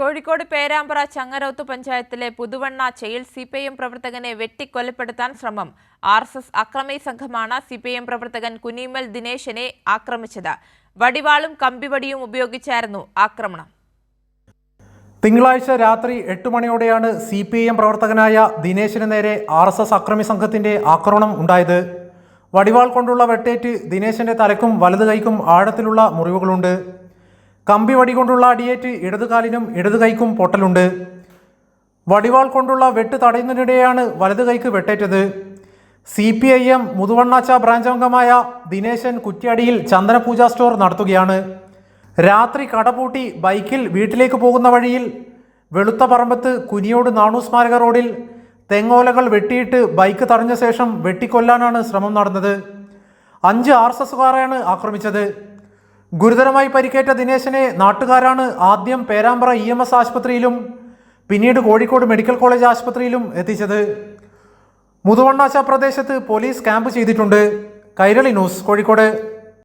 കോഴിക്കോട് പേരാമ്പ്ര ചങ്ങരോത്ത് പഞ്ചായത്തിലെ പുതുവണ്ണ ചെയിൽ സി പി എം പ്രവർത്തകനെ വെട്ടിക്കൊലപ്പെടുത്താൻ ശ്രമം. ആർ എസ് എസ് അക്രമി സംഘമാണ് സി പി എം പ്രവർത്തകൻ കുനിമൽ ദിനേശനെ ആക്രമിച്ചത്. വടിവാളും കമ്പിവടിയും ഉപയോഗിച്ചായിരുന്നു ആക്രമണം. തിങ്കളാഴ്ച രാത്രി എട്ട് മണിയോടെയാണ് സി പി എം പ്രവർത്തകനായ ദിനേശിന് നേരെ ആർ എസ് എസ് അക്രമി സംഘത്തിന്റെ ആക്രമണം ഉണ്ടായത്. വടിവാൾ കൊണ്ടുള്ള വെട്ടേറ്റ് ദിനേശന്റെ തലക്കും വലതു കൈക്കും ആഴത്തിലുള്ള മുറിവുകളുണ്ട്. കമ്പി വടി കൊണ്ടുള്ള അടിയേറ്റ് ഇടതു കാലിനും ഇടതു കൈക്കും പൊട്ടലുണ്ട്. വടിവാൾ കൊണ്ടുള്ള വെട്ട് തടയുന്നതിനിടെയാണ് വലതു കൈക്ക് വെട്ടേറ്റത്. C P I M Muthuvannacha branch അംഗമായ ദിനേശൻ കുറ്റ്യാടിയിൽ ചന്ദനപൂജ സ്റ്റോർ നടത്തുകയാണ്. രാത്രി കടപൂട്ടി ബൈക്കിൽ വീട്ടിലേക്ക് പോകുന്ന വഴിയിൽ വെളുത്ത പറമ്പത്ത് കുനിയോട് നാണു സ്മാരക റോഡിൽ തെങ്ങോലകൾ വെട്ടിയിട്ട് ബൈക്ക് തടഞ്ഞ ശേഷം വെട്ടിക്കൊല്ലാനാണ് ശ്രമം നടന്നത്. അഞ്ച് ആർ എസ് എസുകാരെയാണ് ആക്രമിച്ചത്. ഗുരുതരമായി പരിക്കേറ്റ ദിനേശനെ നാട്ടുകാരാണ് ആദ്യം പേരാമ്പ്ര ഇ എം എസ് ആശുപത്രിയിലും പിന്നീട് കോഴിക്കോട് മെഡിക്കൽ കോളേജ് ആശുപത്രിയിലും എത്തിച്ചത്. മുതുവണ്ണാശ പ്രദേശത്ത് പോലീസ് ക്യാമ്പ് ചെയ്തിട്ടുണ്ട്. കൈരളി ന്യൂസ് കോഴിക്കോട്.